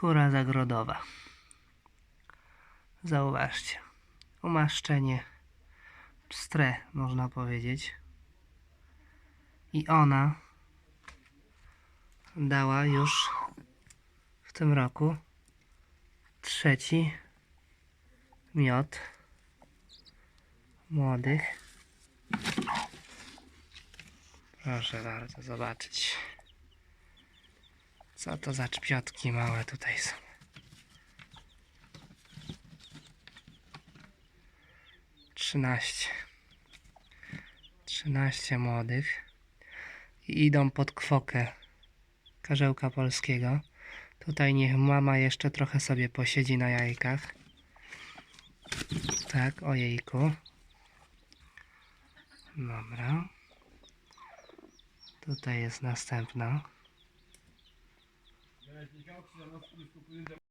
Kura zagrodowa. Zauważcie. Umaszczenie pstre, można powiedzieć. I ona dała już w tym roku trzeci miod młodych. Proszę bardzo zobaczyć. Co to za czpiotki małe tutaj są. Trzynaście. Trzynaście młodych. I idą pod kwokę karzełka polskiego. Tutaj niech mama jeszcze trochę sobie posiedzi na jajkach. Tak, ojejku. Dobra. Tutaj jest następna. Зачекав, що за нас кудись купили.